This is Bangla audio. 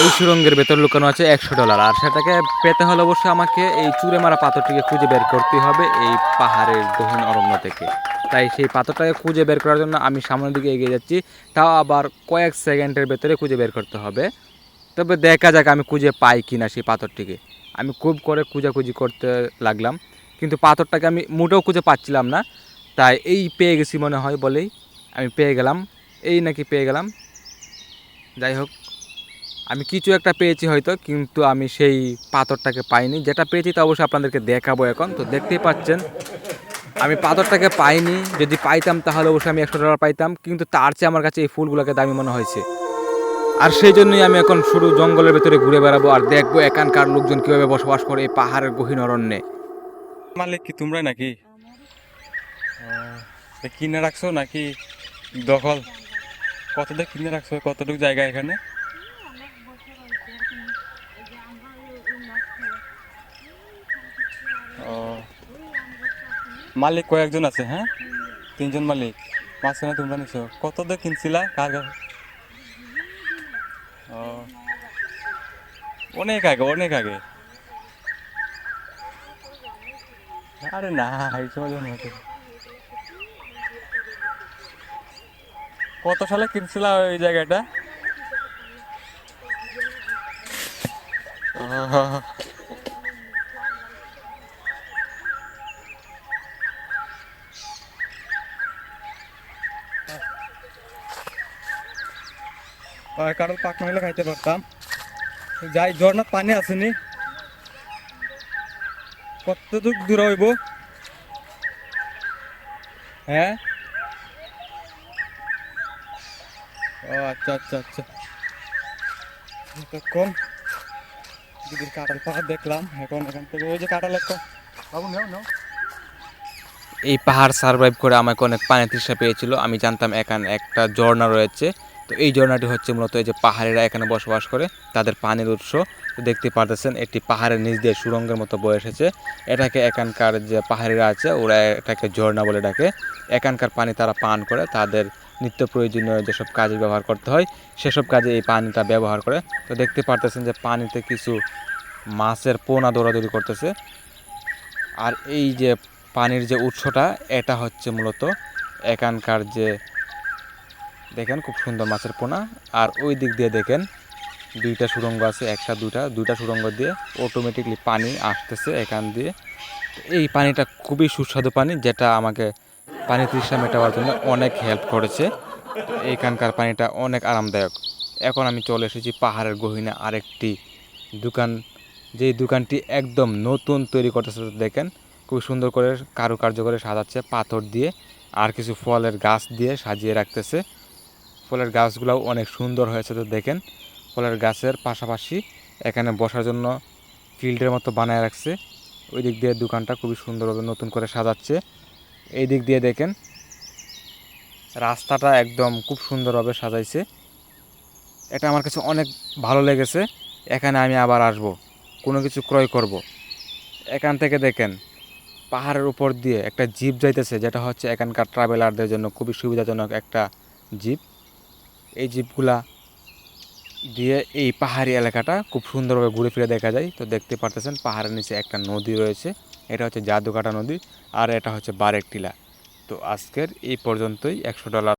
এই সুরঙ্গের ভেতর লুকানো আছে একশো ডলার। আর সেটাকে পেতে হলে অবশ্যই আমাকে এই চুরে মারা পাথরটিকে খুঁজে বের করতে হবে এই পাহাড়ের গহীন অরণ্য থেকে। তাই সেই পাথরটাকে খুঁজে বের করার জন্য আমি সামনের দিকে এগিয়ে যাচ্ছি। তাও আবার কয়েক সেকেন্ডের ভেতরে খুঁজে বের করতে হবে। তবে দেখা যাক আমি খুঁজে পাই কি না সেই পাথরটিকে। আমি খুব করে খুঁজাখুঁজি করতে লাগলাম। কিন্তু পাথরটাকে আমি মোটেও খুঁজে পাচ্ছিলাম না। তাই এই পেয়ে গেছি মনে হয় বলেই আমি পেয়ে গেলাম। এই নাকি পেয়ে গেলাম। যাই হোক। আমি কিছু একটা পেয়েছি হয়তো, কিন্তু আমি সেই পাথরটাকে পাইনি। যেটা পেয়েছি তা অবশ্যই আপনাদেরকে দেখাবো এখন। তো দেখতেই পাচ্ছেন, আমি পাথরটাকে পাইনি। যদি পাইতাম তাহলে অবশ্যই আমি একশো ডলার পাইতাম, কিন্তু তার চেয়ে আমার কাছে এই ফুলগুলোকে দামি মনে হয়েছে। আর সেই জন্যই আমি এখন শুরু জঙ্গলের ভেতরে ঘুরে বেড়াবো আর দেখব এখানকার লোকজন কীভাবে বসবাস করে এই পাহাড়ের গহীন অরণ্যে। মালিক কি তোমরা নাকি? কিনে রাখছো নাকি দখল? কতটা কিনে রাখছো? কতটুকু জায়গা এখানে? ও। মালিক কয়েকজন আছে হ্যাঁ? তিনজন মালিক। মাঝখানে তোমরা নিছো। কত দিয়ে কিনছিলা? কার? ও। অনেক আগে অনেক আগে। আরে না, এই সময় কত সালে কিনছিলা ওই জায়গাটা? কারোর পাক হলে খাইতে পারতাম। যাই ঝর্ণার পানি আসেনি। কতটুক দূর হইব? হ্যাঁ? ও আচ্ছা আচ্ছা আচ্ছা। এতক্ষণ দিদির কাঁঠাল পাহাড় দেখলাম। এখন এখান থেকে ওই যে কাঁঠাল একটা। বাবু নেও নেও। এই পাহাড় সার্ভাইভ করে আমাকে অনেক পানি তৃষ্ণা পেয়েছিল। আমি জানতাম এখানে একটা ঝর্ণা রয়েছে। তো এই ঝর্ণাটি হচ্ছে মূলত এই যে পাহাড়িরা এখানে বসবাস করে, তাদের পানির উৎস। দেখতে পারতেছেন এটি পাহাড়ের নিচ দিয়ে সুরঙ্গের মতো বয়ে এসেছে। এটাকে এখানকার যে পাহাড়িরা আছে, ওরা এটাকে ঝর্ণা বলে ডাকে। এখানকার পানি তারা পান করে, তাদের নিত্য প্রয়োজনীয় যেসব কাজে ব্যবহার করতে হয়, সেসব কাজে এই পানিটা ব্যবহার করে। তো দেখতে পারতেছেন যে পানিতে কিছু মাছের পোনা দৌড়াদৌড়ি করতেছে। আর এই যে পানির যে উৎসটা, এটা হচ্ছে মূলত এখানকার যে দেখেন খুব সুন্দর মাছের পোনা। আর ওই দিক দিয়ে দেখেন দুইটা সুড়ঙ্গ আছে, একটা দুটা দুইটা সুড়ঙ্গ দিয়ে অটোমেটিকলি পানি আসতেছে এখান দিয়ে। এই পানিটা খুবই সুস্বাদু পানি, যেটা আমাকে পানি তৃষ্ণা মেটাবার জন্য অনেক হেল্প করেছে। এখানকার পানিটা অনেক আরামদায়ক। এখন আমি চলে এসেছি পাহাড়ের গহীনে আরেকটি দোকান। যেই দোকানটি একদম নতুন তৈরি করতেছে, দেখেন খুব সুন্দর করে কারুকার্য করে সাজাচ্ছে, পাথর দিয়ে আর কিছু ফলের গাছ দিয়ে সাজিয়ে রাখতেছে। ফলের গাছগুলোও অনেক সুন্দর হয়েছে তো দেখেন। ফলের গাছের পাশাপাশি এখানে বসার জন্য ফিল্ডের মতো বানায় রাখছে। ওই দিক দিয়ে দোকানটা খুবই সুন্দরভাবে নতুন করে সাজাচ্ছে। এই দিক দিয়ে দেখেন, রাস্তাটা একদম খুব সুন্দরভাবে সাজাইছে। এটা আমার কাছে অনেক ভালো লেগেছে। এখানে আমি আবার আসব, কোনো কিছু ক্রয় করব। এখান থেকে দেখেন, পাহাড়ের উপর দিয়ে একটা জিপ যাইতেছে, যেটা হচ্ছে এখানকার ট্রাভেলারদের জন্য খুবই সুবিধাজনক একটা জিপ। এই জিপগুলা দিয়ে এই পাহাড়ি এলাকাটা খুব সুন্দরভাবে ঘুরে ফিরে দেখা যায়। তো দেখতে পারতেছেন পাহাড়ের নিচে একটা নদী রয়েছে। এটা হচ্ছে জাদুকাটা নদী আর এটা হচ্ছে বারেক টিলা। তো আজকের এই পর্যন্তই। একশো ডলার